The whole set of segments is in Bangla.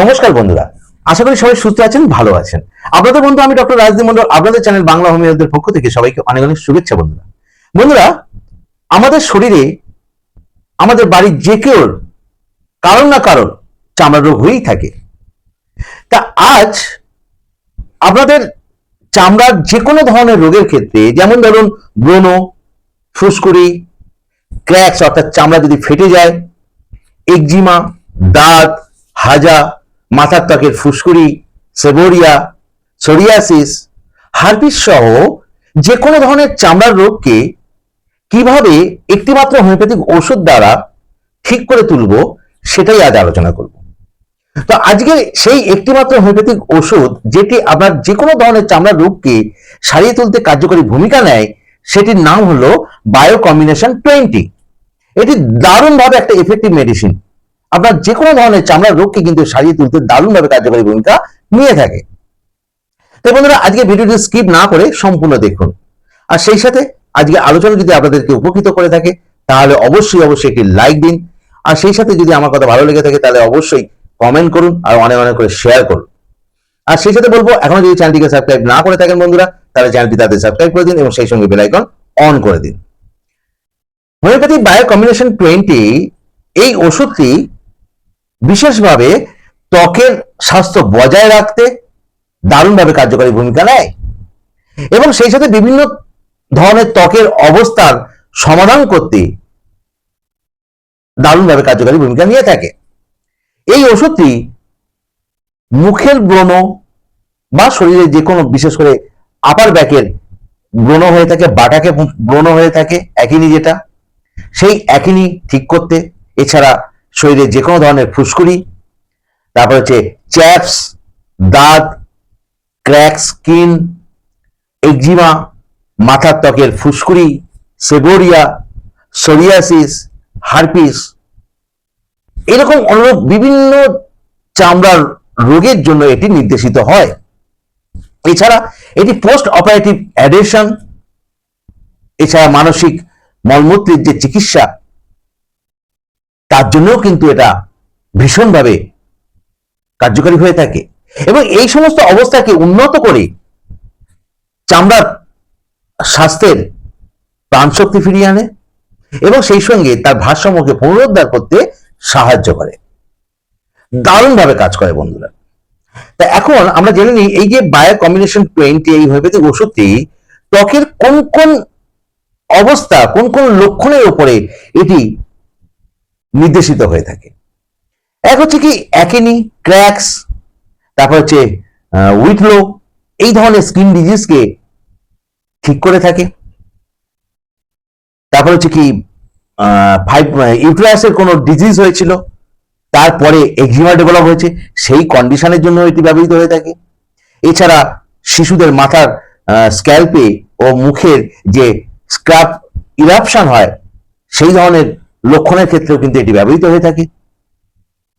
নমস্কার বন্ধুরা, আশা করি সবাই সুস্থ আছেন, ভালো আছেন। আপনাদের বন্ধু আমি ডক্টর রাজদীপ মন্ডল আপনাদের চ্যানেল বাংলা হোমিওদের পক্ষ থেকে সবাইকে অনেক অনেক শুভেচ্ছা বন্ধুরা। বন্ধুরা, আমাদের শরীরে, আমাদের বাড়ির যে কেউ কারণ না কারণ চামড়া রোগ হয়েই থাকে। তা আজ আপনাদের চামড়ার যে কোনো ধরনের রোগের ক্ষেত্রে, যেমন ধরুন ব্রণ, ফুসকুড়ি, ক্র্যাক্স, অর্থাৎ চামড়া যদি ফেটে যায়, একজিমা দাঁত হাজা মাথার ত্বকের ফুসকুড়ি, সেবোরিয়া, সোরিয়াসিস, হার্পিস সহ যে কোনো ধরনের চামড়ার রোগকে কীভাবে একটিমাত্র হোমিওপ্যাথিক ওষুধ দ্বারা ঠিক করে তুলব, সেটাই আজ আলোচনা করব। তো আজকে সেই একটিমাত্র হোমিওপ্যাথিক ওষুধ যেটি আপনার যে কোনো ধরনের চামড়ার রোগকে সারিয়ে তুলতে কার্যকরী ভূমিকা নেয়, সেটির নাম হলো বায়ো কম্বিনেশন টোয়েন্টি এটি দারুণভাবে একটা এফেক্টিভ মেডিসিন আপনার যে কোনো ধরনের চামড়ার রোগকে কিন্তু সারিয়ে তুলতে দারুণভাবে কার্যকরী ভূমিকা নিয়ে থাকে। তাই বন্ধুরা, আজকে ভিডিওটি স্কিপ না করে সম্পূর্ণ দেখুন। আর সেই সাথে আজকে আলোচনা যদি আপনাদেরকে উপকৃত করে থাকে, তাহলে অবশ্যই অবশ্যই একটি লাইক দিন। আর সেই সাথে যদি আমার কথা ভালো লেগে থাকে, তাহলে অবশ্যই কমেন্ট করুন আর অনেক অনেক করে শেয়ার করুন। আর সেই সাথে বলব, এখনও যদি চ্যানেলটিকে সাবস্ক্রাইব না করে থাকেন বন্ধুরা, তাহলে চ্যানেলটি তাদের সাবস্ক্রাইব করে দিন এবং সেই সঙ্গে বেল আইকন অন করে দিন। হোমিওপ্যাথি বায়ো কম্বিনেশন টোয়েন্টি এই ওষুধটি বিশেষভাবে ত্বকের স্বাস্থ্য বজায় রাখতে দারুণভাবে কার্যকরী ভূমিকা নেয়। এবং সেই সাথে বিভিন্ন ধরনের ত্বকের অবস্থার সমাধান করতে দারুণভাবে কার্যকরী ভূমিকা নিয়ে থাকে। এই ওষুধটি মুখের ব্রণ বা শরীরে যে কোনো বিশেষ করে আপার ব্যাকের ব্রণ হয়ে থাকে, বাটাকে ব্রণ হয়ে থাকে একইনি যেটা, সেই একইনি ঠিক করতে। এছাড়া শরীরে যে কোনো ধরনের ফুসকুড়ি, তারপর হচ্ছে চ্যাপস, দাঁত ক্র্যাক স্কিন, একজিমা, মাথার ত্বকের ফুসকুড়ি, সেবোরিয়া, সোরিয়াসিস, হারপিস, এরকম অনুরূপ বিভিন্ন চামড়ার রোগের জন্য এটি নির্দেশিত হয়। এছাড়া এটি পোস্ট অপারেটিভ অ্যাডেশন এছাড়া মানসিক মলমূত্রের যে চিকিৎসা তার জন্যও কিন্তু এটা ভীষণভাবে কার্যকরী হয়ে থাকে। এবং এই সমস্ত অবস্থাকে উন্নত করে চামড়ার স্বাস্থ্যের প্রাণশক্তি ফিরিয়ে আনে এবং সেই সঙ্গে তার ভারসাম্যকে পুনরুদ্ধার করতে সাহায্য করে। দারুণভাবে কাজ করে বন্ধুরা। তা এখন আমরা জেনে নিই, এই যে বায়ো কম্বিনেশন টোয়েন্টি এই হোমিওপ্যাথিক ওষুধটি, ত্বকের কোন কোন অবস্থা, কোন কোন লক্ষণের উপরে এটি নির্দেশিত হয়ে থাকে। এক হচ্ছে কি, অ্যাকেনি, ক্র্যাক্স, তারপর হচ্ছে উইটলো এই ধরনের স্কিন ডিজিজকে ঠিক করে থাকে। তারপর হচ্ছে কি ফাইভ ইউট্রাসের কোনো ডিজিজ হয়েছিল, তারপরে এক্সিমা ডেভেলপ হয়েছে, সেই কন্ডিশনের জন্য এটি ব্যবহৃত হয়ে থাকে। এছাড়া শিশুদের মাথার স্ক্যাল্পে ও মুখের যে স্ক্রাব ইরাপশন হয়, সেই ধরনের লক্ষণের ক্ষেত্রেও কিন্তু এটি ব্যবহৃত হয়ে থাকে।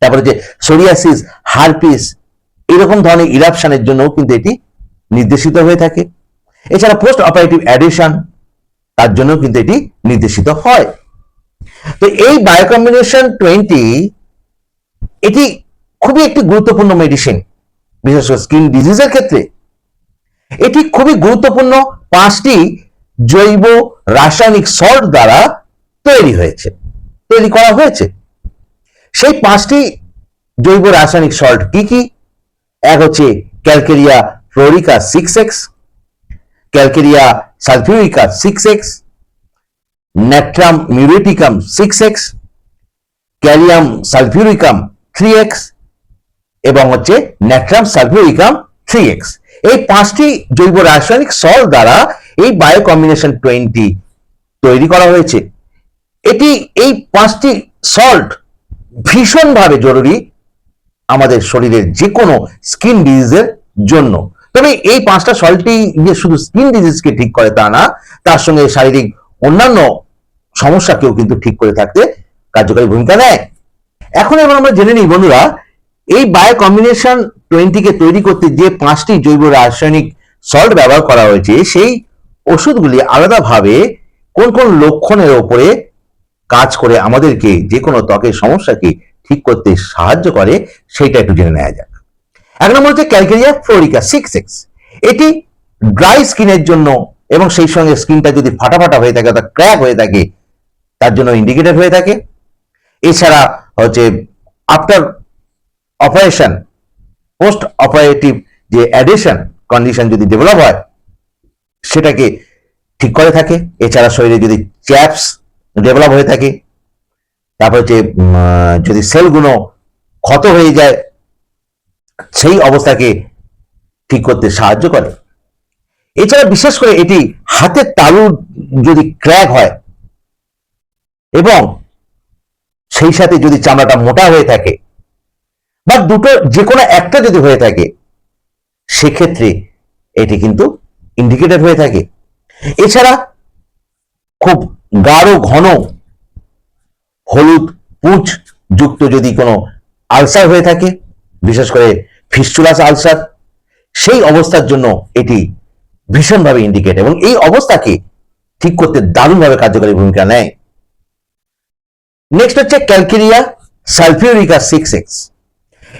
তারপরে যে সোরিয়াসিস হারপিস এরকম ধরনের ইরাপশনের জন্যও কিন্তু এটি নির্দেশিত হয়ে থাকে। এছাড়া পোস্ট অপারেটিভ অ্যাডিশন তার জন্য কিন্তু এটি নির্দেশিত হয়। তো এই বায়োকম্বিনেশন টোয়েন্টি এটি খুবই একটি গুরুত্বপূর্ণ মেডিসিন বিশেষ করে স্কিন ডিজিজের ক্ষেত্রে। এটি খুবই গুরুত্বপূর্ণ পাঁচটি জৈব রাসায়নিক সল্ট দ্বারা তৈরি হয়েছে। তৈরি করা হয়েছে। সেই পাঁচটি জৈব রাসায়নিক সল্ট কি কি? এক হচ্ছে calcarea fluorica six X calcarea sulphurica six X natrum muriaticum six X kalium sulphuricum three X এবং হচ্ছে ন্যাট্রাম সালফিউরিকাম থ্রি এক্স এই পাঁচটি জৈব রাসায়নিক সল দ্বারা এই বায়ো কম্বিনেশন টোয়েন্টি তৈরি করা হয়েছে। এটি এই পাঁচটি সল্ট ভীষণভাবে জরুরি আমাদের শরীরের যে কোনো স্কিন ডিজিজের জন্য। তবে এই পাঁচটা সল্টই যে শুধু স্কিন ডিজিজকে ঠিক করে তা না, তার সঙ্গে শারীরিক অন্যান্য সমস্যাকেও কিন্তু ঠিক করে থাকতে কার্যকরী ভূমিকা নেয়। এখন এবার আমরা জেনে নিই বন্ধুরা, এই বায়ো কম্বিনেশন টোয়েন্টিকে তৈরি করতে যে পাঁচটি জৈব রাসায়নিক সল্ট ব্যবহার করা হয়েছে, সেই ওষুধগুলি আলাদাভাবে কোন কোন লক্ষণের ওপরে কাজ করে আমাদেরকে যে কোনো ত্বকের সমস্যাকে ঠিক করতে সাহায্য করে সেটা একটু জেনে নেওয়া যাক। এক নম্বর হচ্ছে ক্যালকেরিয়া ফ্লোরিকা সিক্স এক্স এটি ড্রাই স্কিনের জন্য এবং সেই সঙ্গে স্কিনটা যদি ফাটা ফাটা হয়ে থাকে অর্থাৎ ক্র্যাক হয়ে থাকে, তার জন্য ইন্ডিকেটেড হয়ে থাকে। এছাড়া হচ্ছে আফটার অপারেশন পোস্ট অপারেটিভ যে অ্যাডিশন কন্ডিশন যদি ডেভেলপ হয়, সেটাকে ঠিক করে থাকে। এছাড়া শরীরে যদি চ্যাপস ডেভেলপ হয়ে থাকে। তারপর হচ্ছে যদি সেলগুলো ক্ষত হয়ে যায়, সেই অবস্থাকে ঠিক করতে সাহায্য করে। এছাড়া বিশেষ করে এটি হাতের তালু যদি ক্র্যাক হয়, এবং সেই সাথে যদি চামড়াটা মোটা হয়ে থাকে, বা দুটো যে কোনো একটা যদি হয়ে থাকে, সেক্ষেত্রে এটি কিন্তু ইন্ডিকেটেড হয়ে থাকে। এছাড়া খুব গাঢ়, ঘন হলুদ পুঁচ যুক্ত যদি কোনো আলসার হয়ে থাকে, বিশেষ করে ফিস্টুলাস আলসার, সেই অবস্থার জন্য এটি ভীষণভাবে ইন্ডিকেট এবং এই অবস্থাকে ঠিক করতে দারুণভাবে কার্যকরী ভূমিকা নেয়। নেক্সট হচ্ছে ক্যালকেরিয়া সালফিউরিকা সিক্স এক্স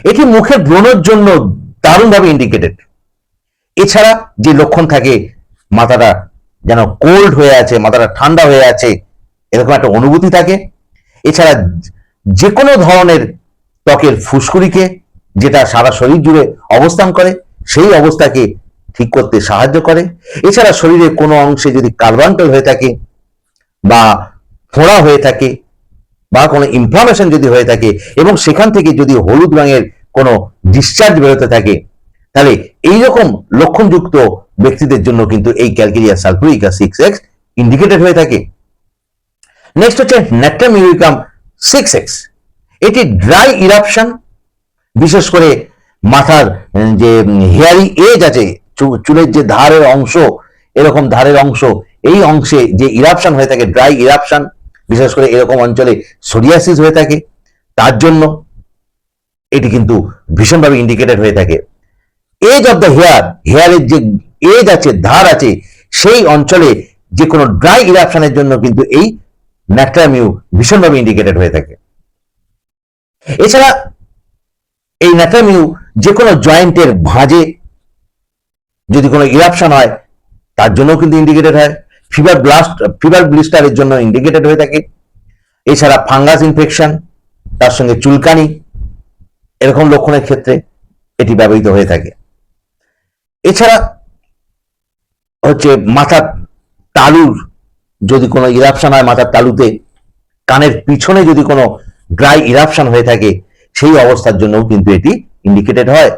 এটি মুখের ব্রণের জন্য দারুণভাবে ইন্ডিকেটেড এছাড়া যে লক্ষণ থাকে, মাথাটা যেন কোল্ড হয়ে আছে, মাথাটা ঠান্ডা হয়ে আছে, এরকম একটা অনুভূতি থাকে। এছাড়া যে কোনো ধরনের ত্বকের ফুসকুড়িকে, যেটা সারা শরীর জুড়ে অবস্থান করে, সেই অবস্থাকে ঠিক করতে সাহায্য করে। এছাড়া শরীরে কোনো অংশে যদি কার্বান্টাল হয়ে থাকে বা ফোড়া হয়ে থাকে বা কোনো ইনফ্লামেশন যদি হয়ে থাকে এবং সেখান থেকে যদি হলুদ রঙের কোনো ডিসচার্জ বেরোতে থাকে তাহলে এইরকম লক্ষণযুক্ত ব্যক্তিদের জন্য কিন্তু এই calcarea sulphurica six X indicated হয়ে থাকে। নেক্সট হচ্ছে ন্যাট্রামিউরিকাম সিক্স এক্স এটি ড্রাই ইরাপশন বিশেষ করে মাথার যে হেয়ারি এজ আছে চুলের যে ধারের অংশ, এরকম ধারের অংশ, এই অংশে যে ইরাপশন হয়ে থাকে ড্রাই ইরাপশন বিশেষ করে এরকম অঞ্চলে সোরিয়াসিস হয়ে থাকে, তার জন্য এটি কিন্তু ভীষণভাবে ইন্ডিকেটেড হয়ে থাকে। এজ অফ দ্য হেয়ার হেয়ারের যে এজ আছে, ধার আছে, সেই অঞ্চলে যে কোনো ড্রাই ইরাপশনের জন্য কিন্তু এই ন্যাট্রামিউ ভীষণভাবে ইন্ডিকেটেড হয়ে থাকে। এছাড়া এই ন্যাট্রামিউ যে কোনো জয়েন্টের ভাঁজে যদি কোনো ইরাপশন হয়, তার জন্য কিন্তু ইন্ডিকেটেড হয়। ফিভার ব্লাস্ট ফিভার ব্লিস্টারের জন্য ইন্ডিকেটেড হয়ে থাকে। এছাড়া ফাঙ্গাস ইনফেকশন তার সঙ্গে চুলকানি, এরকম লক্ষণের ক্ষেত্রে এটি ব্যবহৃত হয়ে থাকে। এছাড়া হচ্ছে মাথার তালুর যদি কোনো ইরাপশন হয়, মাথার তালুতে, কানের পিছনে যদি কোনো ড্রাই ইরাপশন হয়ে থাকে, সেই অবস্থার জন্যও কিন্তু এটি ইন্ডিকেটেড হয়।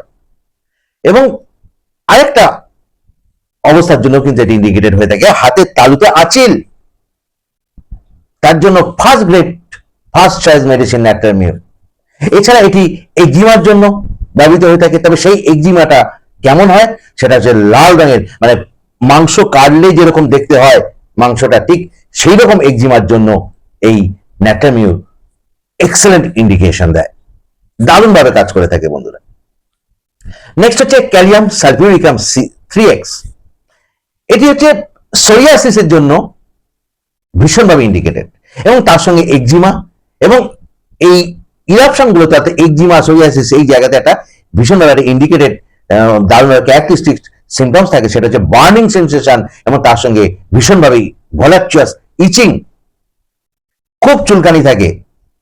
এবং আরেকটা অবস্থার জন্য কিন্তু এটি ইন্ডিকেটেড হয়ে থাকে হাতের তালুতে আচিল। তার জন্য first grade first choice medicine ন্যাট্রামিউ এছাড়া এটি এক্সিমার জন্য ব্যবহৃত হয়ে থাকে, তবে সেই এক্সিমাটা কেমন হয়? সেটা হচ্ছে লাল রঙের মানে মাংস কাটলে যেরকম দেখতে হয় মাংসটা, ঠিক সেই রকম এক্সিমার জন্য এই ন্যাট্রামিউ এক্সেলেন্ট ইন্ডিকেশন দেয়। দারুণভাবে কাজ করে থাকে বন্ধুরা। নেক্সট হচ্ছে ক্যালিয়াম সালফিউরিকাম থ্রি এক্স এটি হচ্ছে সোরিয়াসিসের জন্য ভীষণভাবে ইন্ডিকেটেড এবং তার সঙ্গে এক্সিমা এবং এই ইরাপশনগুলো তাতে এক্সিমা সোরিয়াসিস এই জায়গাতে একটা ভীষণভাবে একটা ইন্ডিকেটেড দারুণ ক্যারেক্টারিস্টিক সিমটমস থাকে, সেটা হচ্ছে বার্নিং সেন্সেশন এবং তার সঙ্গে ভীষণভাবে ভলাকচুয়াস ইচিং খুব চুলকানি থাকে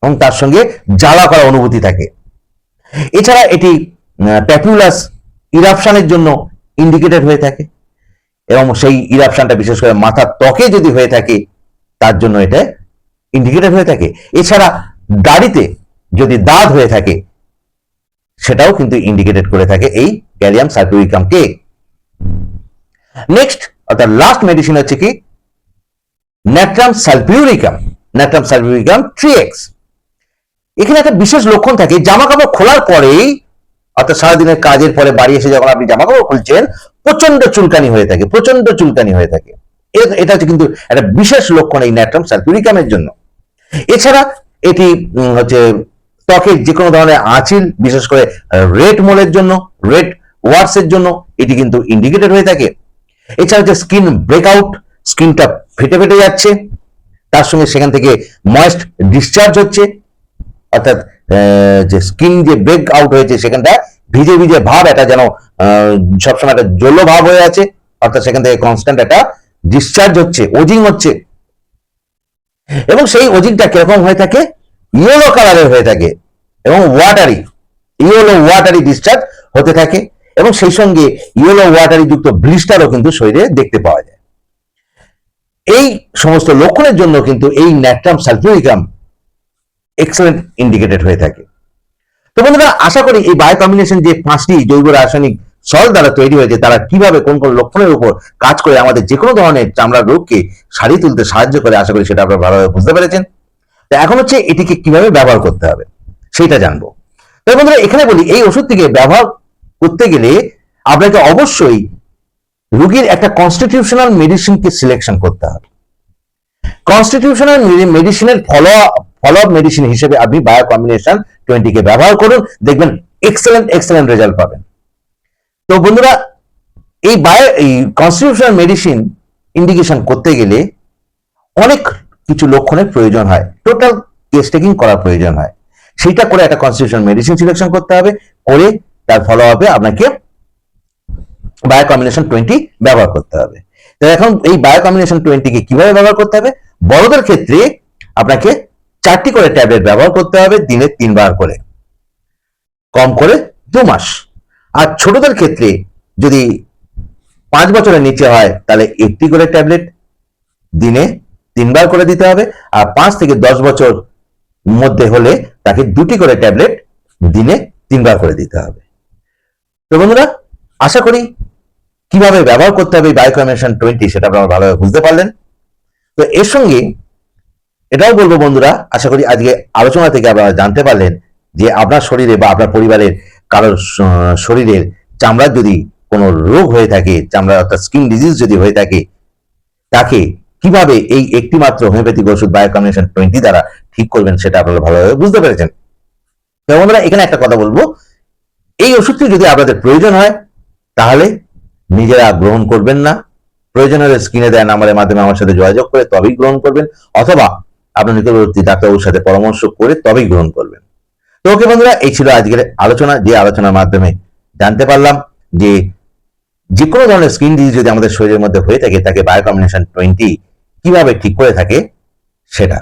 এবং তার সঙ্গে জ্বালা করা অনুভূতি থাকে। এছাড়া এটি প্যাপুলাস ইরাপশনের জন্য ইন্ডিকেটেড হয়ে থাকে এবং সেই ইরাপশনটা বিশেষ করে মাথার ত্বকে যদি হয়ে থাকে, তার জন্য এটা ইন্ডিকেটেড হয়ে থাকে। এছাড়া দাড়িতে যদি দাঁত হয়ে থাকে সেটাও কিন্তু ইন্ডিকেটেড করে থাকে এই গ্যালিয়াম সালফিউরিকামকে নেক্সট অর্থাৎ লাস্ট মেডিসিন হচ্ছে কি? Natrum sulphuricum natrum sulphuricum three X এখানে একটা বিশেষ লক্ষণ থাকে জামা কাপড় খোলার পরেই, অর্থাৎ সারাদিনের কাজের পরে বাড়ি এসে যখন আপনি জামা কাপড় খুলছেন প্রচণ্ড চুলকানি হয়ে থাকে প্রচণ্ড চুলকানি হয়ে থাকে। এটা হচ্ছে কিন্তু একটা বিশেষ লক্ষণ এই ন্যাট্রাম সালফিউরিকামের জন্য। এছাড়া এটি হচ্ছে ত্বকের যে কোনো ধরনের আঁচিল, বিশেষ করে রেড মোলের জন্য, রেড ওয়ার্স এর জন্য এটি কিন্তু ইন্ডিকেটেড হয়ে থাকে। এছাড়া হচ্ছে স্কিন ব্রেকআউট, স্কিনটা ফেটে ফেটে যাচ্ছে, তার সঙ্গে সেখান থেকে ময়েস্ট ডিসচার্জ হচ্ছে, অর্থাৎ যে স্কিন যে ব্রেক আউট হয়েছে, সেখানটা ভিজে ভিজে ভাব, এটা যেন সবসময় একটা জল ভাব হয়ে আছে, অর্থাৎ সেখান থেকে কনস্ট্যান্ট একটা ডিসচার্জ হচ্ছে, ওজিং হচ্ছে। এবং সেই ওজিংটা কীরকম হয়ে থাকে? ইয়েলো কালারের হয়ে থাকে এবং ওয়াটারি ইয়েলো ওয়াটারি ডিসচার্জ হতে থাকে এবং সেই সঙ্গে ইয়েলো ওয়াটারি যুক্ত ব্লিস্টারও কিন্তু শরীরে দেখতে পাওয়া যায়। এই সমস্ত লক্ষণের জন্য কিন্তু এই ন্যাট্রাম সালফিউরিকাম এক্সেলেন্ট ইন্ডিকেটেড হয়ে থাকে। তো বন্ধুরা, আশা করি এই বায়ো কম্বিনেশন যে পাঁচটি জৈব রাসায়নিক সল দ্বারা তৈরি হয়েছে, তারা কীভাবে, কোন কোন লক্ষণের উপর কাজ করে আমাদের যে কোনো ধরনের চামড়ার রোগকে সারিয়ে তুলতে সাহায্য করে, আশা করি সেটা আপনারা ভালোভাবে বুঝতে পেরেছেন। তো এখন হচ্ছে এটিকে কীভাবে ব্যবহার করতে হবে সেটা জানব। তাই বন্ধুরা, এখানে বলি, এই ওষুধটিকে ব্যবহার করতে গেলে আপনাকে অবশ্যই রুগীর একটা কনস্টিটিউশনাল মেডিসিনকে সিলেকশন করতে হবে। কনস্টিটিউশনাল মেডিসিনের ফলো ফলো আপ মেডিসিন হিসেবে আপনি বায়ো কম্বিনেশন টোয়েন্টিকে ব্যবহার করুন, দেখবেন এক্সেলেন্ট এক্সেলেন্ট রেজাল্ট পাবেন। তো বন্ধুরা, এই বায়ো এই কনস্টিটিউশনাল মেডিসিন ইন্ডিকেশন করতে গেলে অনেক কিছু লক্ষণের প্রয়োজন হয়। টোটাল কেস টেকিং করার প্রয়োজন হয়। সেইটা করে একটা কনস্টিটিউশন মেডিসিন সিলেকশন করতে হবে, করে তার ফলো আপে আপনাকে বায়ো কম্বিনেশন টোয়েন্টি ব্যবহার করতে হবে। তো এখন এই বায়ো কম্বিনেশন টোয়েন্টিকে কীভাবে ব্যবহার করতে হবে? বড়দের ক্ষেত্রে আপনাকে চারটি করে ট্যাবলেট ব্যবহার করতে হবে দিনে তিনবার করে। কম করে দু মাস। আর ছোটদের ক্ষেত্রে যদি পাঁচ বছরের নিচে হয়, তাহলে একটি করে ট্যাবলেট দিনে তিনবার করে দিতে হবে আর পাঁচ থেকে দশ বছর মধ্যে হলে তাকে দুটি করে ট্যাবলেট দিনে তিনবার করে দিতে হবে। তো বন্ধুরা, আশা করি কীভাবে ব্যবহার করতে হবে বায়োকমিনেশন টোয়েন্টি সেটা আপনারা ভালোভাবে বুঝতে পারলেন। তো এর সঙ্গে এটাও বলব বন্ধুরা, আশা করি আজকে আলোচনা থেকে আপনারা জানতে পারলেন যে আপনার শরীরে বা আপনার পরিবারের কারোর শরীরের চামড়ার যদি কোনো রোগ হয়ে থাকে চামড়ার অর্থাৎ স্কিন ডিজিজ যদি হয়ে থাকে, তাকে কীভাবে এই একটি মাত্র হোমিওপ্যাথিক ওষুধ বায়োকমিনেশন টোয়েন্টি দ্বারা ঠিক করবেন সেটা আপনারা ভালোভাবে বুঝতে পেরেছেন। বন্ধুরা, এখানে একটা কথা বলব। এই ওষুধটি যদি আপনাদের প্রয়োজন হয়, তাহলে নিজেরা গ্রহণ করবেন না। প্রয়োজন হলে স্ক্রিনে দেয় নাম্বারের মাধ্যমে আমার সাথে যোগাযোগ করে তবেই গ্রহণ করবেন, অথবা আপনার নিকটবর্তী ডাক্তারবাবুর সাথে পরামর্শ করে তবেই গ্রহণ করবেন। তো ওকে বন্ধুরা, এই ছিল আজকের আলোচনা। যে আলোচনার মাধ্যমে জানতে পারলাম যে যে কোনো ধরনের স্কিন ডিজিজ যদি আমাদের শরীরের মধ্যে হয়ে থাকে, তাকে বায়ো কম্বিনেশন টোয়েন্টি কীভাবে ঠিক করে থাকে সেটা।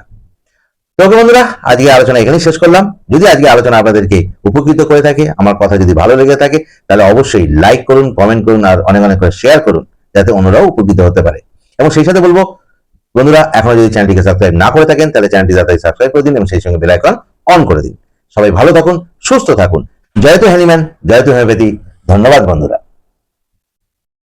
তো বন্ধুরা আজকে আলোচনা এখানেই শেষ করলাম। যদি আজকে আলোচনা আপনাদেরকে উপকৃত করে থাকে, আমার কথা যদি ভালো লেগে থাকে, তাহলে অবশ্যই লাইক করুন কমেন্ট করুন, আর অনেক অনেক করে শেয়ার করুন, যাতে অন্যরাও উপকৃত হতে পারে। এবং সেই সাথে বলব, বন্ধুরা, এখনও যদি চ্যানেলটিকে সাবস্ক্রাইব না করে থাকেন, তাহলে চ্যানেলটি তাড়াতাড়ি সাবস্ক্রাইব করে দিন এবং সেই সঙ্গে বেল আইকন অন করে দিন। সবাই ভালো থাকুন, সুস্থ থাকুন। জয়তু হ্যানিম্যান জয়তু হোমিওপ্যাথি ধন্যবাদ, বন্ধুরা।